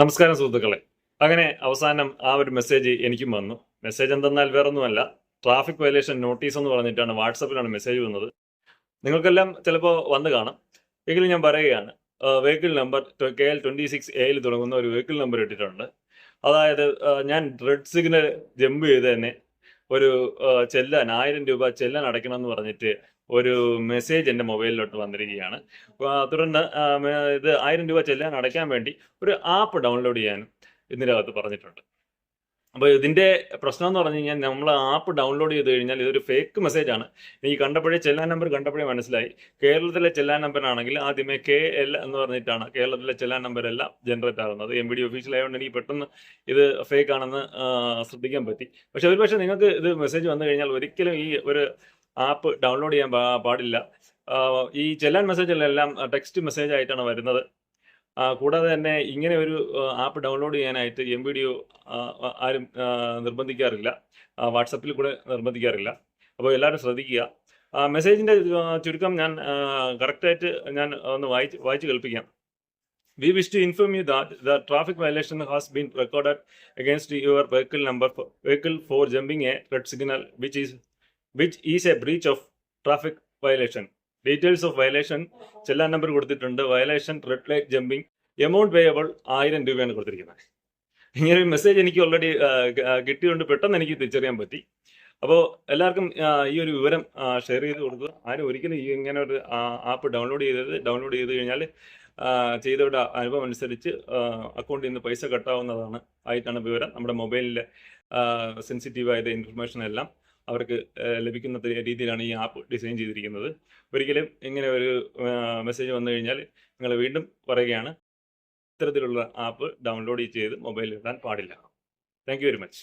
നമസ്കാരം സുഹൃത്തുക്കളെ. അങ്ങനെ അവസാനം ആ ഒരു മെസ്സേജ് എനിക്കും വന്നു. മെസ്സേജ് എന്തെന്നാൽ വേറൊന്നുമല്ല. ട്രാഫിക് വയലേഷൻ നോട്ടീസ് എന്ന് പറഞ്ഞിട്ടാണ് വാട്സപ്പിലാണ് മെസ്സേജ് വന്നത്. നിങ്ങൾക്കെല്ലാം ചിലപ്പോൾ വന്ന് കാണാം. എങ്കിലും ഞാൻ പറയുകയാണ് vehicle number K L twenty six എയിൽ തുടങ്ങുന്ന ഒരു വെഹിക്കിൾ നമ്പർ ഇട്ടിട്ടുണ്ട്. അതായത് ഞാൻ റെഡ് സിഗ്നൽ ജമ്പ് ചെയ്ത് തന്നെ ഒരു ചെല്ലാൻ ആയിരം രൂപ ചെല്ലാൻ അടയ്ക്കണം എന്ന് പറഞ്ഞിട്ട് ഒരു മെസ്സേജ് എന്റെ മൊബൈലിലോട്ട് വന്നിരിക്കുകയാണ്. തുടർന്ന് ഇത് ആയിരം രൂപ ചെല്ലാൻ അടയ്ക്കാൻ വേണ്ടി ഒരു ആപ്പ് ഡൗൺലോഡ് ചെയ്യാനും ഇതിന്റെ അകത്ത് പറഞ്ഞിട്ടുണ്ട്. അപ്പോൾ ഇതിന്റെ പ്രശ്നം എന്ന് പറഞ്ഞു കഴിഞ്ഞാൽ നമ്മൾ ആപ്പ് ഡൗൺലോഡ് ചെയ്ത് കഴിഞ്ഞാൽ ഇതൊരു ഫേക്ക് മെസ്സേജ് ആണ്. എനിക്ക് കണ്ടപ്പോഴേ ചെല്ലാൻ നമ്പർ കണ്ടപ്പോഴേ മനസ്സിലായി. കേരളത്തിലെ ചെല്ലാൻ നമ്പറാണെങ്കിൽ ആദ്യമേ കെ എൽ എന്ന് പറഞ്ഞിട്ടാണ്. കേരളത്തിലെ ചെല്ലാൻ നമ്പർ എല്ലാം ജനറേറ്റ് ആകുന്നത്. എം ബി ഡി ഒഫീഷ്യൽ ആയതുകൊണ്ട് എനിക്ക് പെട്ടെന്ന് ഇത് ഫേക്ക് ആണെന്ന് ശ്രദ്ധിക്കാൻ പറ്റി. പക്ഷെ ഒരുപക്ഷെ നിങ്ങൾക്ക് ഇത് മെസ്സേജ് വന്നു കഴിഞ്ഞാൽ ഒരിക്കലും ഈ ഒരു ആപ്പ് ഡൗൺലോഡ് ചെയ്യാൻ പാടില്ല. ഈ ചെല്ലാൻ മെസ്സേജിലെല്ലാം ടെക്സ്റ്റ് മെസ്സേജ് ആയിട്ടാണ് വരുന്നത്. കൂടാതെ തന്നെ ഇങ്ങനെ ഒരു ആപ്പ് ഡൗൺലോഡ് ചെയ്യാനായിട്ട് എം വി ഡി ആരും നിർബന്ധിക്കാറില്ല. വാട്സപ്പിൽ കൂടെ നിർബന്ധിക്കാറില്ല. അപ്പോൾ എല്ലാവരും ശ്രദ്ധിക്കുക. മെസ്സേജിന്റെ ചുരുക്കം ഞാൻ കറക്റ്റായിട്ട് ഞാൻ ഒന്ന് വായിച്ച് വായിച്ച് കേൾപ്പിക്കാം. We wish to inform you that the traffic violation has been recorded against your vehicle number vehicle for jumping a red signal which is which is a breach of traffic violation details of violation challan number കൊടുത്തിട്ടുണ്ട്. Violation red light jumping amount payable ആയിരം രൂപയാണ് കൊടുത്തിരിക്കുന്നത്. ഇങ്ങനെ ഒരു message എനിക്ക് already കിട്ടിയതുകൊണ്ട് പെട്ടെന്ന് എനിക്ക് തിരിച്ചറിയാൻ പറ്റി. അപ്പോൾ എല്ലാവർക്കും ഈ ഒരു വിവരം ഷെയർ ചെയ്ത് കൊടുക്കുക. ആരും ഒരിക്കലും ഈ ഇങ്ങനെ ഒരു ആപ്പ് ഡൗൺലോഡ് ചെയ്തത് ഡൗൺലോഡ് ചെയ്ത് കഴിഞ്ഞാൽ ചെയ്തവരുടെ അനുഭവം അനുസരിച്ച് അക്കൗണ്ടിൽ നിന്ന് പൈസ കട്ടാവുന്നതാണ്. ആയിട്ടാണ് വിവരം. നമ്മുടെ മൊബൈലിലെ സെൻസിറ്റീവായത് ഇൻഫർമേഷൻ എല്ലാം. അവർക്ക് ലഭിക്കുന്ന രീതിയിലാണ് ഈ ആപ്പ് ഡിസൈൻ ചെയ്തിരിക്കുന്നത്. ഒരിക്കലും ഇങ്ങനെ ഒരു മെസ്സേജ് വന്നു കഴിഞ്ഞാൽ നിങ്ങൾ വീണ്ടും പറയുകയാണ് ഇത്തരത്തിലുള്ള ആപ്പ് ഡൗൺലോഡ് ചെയ്ത് മൊബൈലിൽ ഇടാൻ പാടില്ല. Thank very much.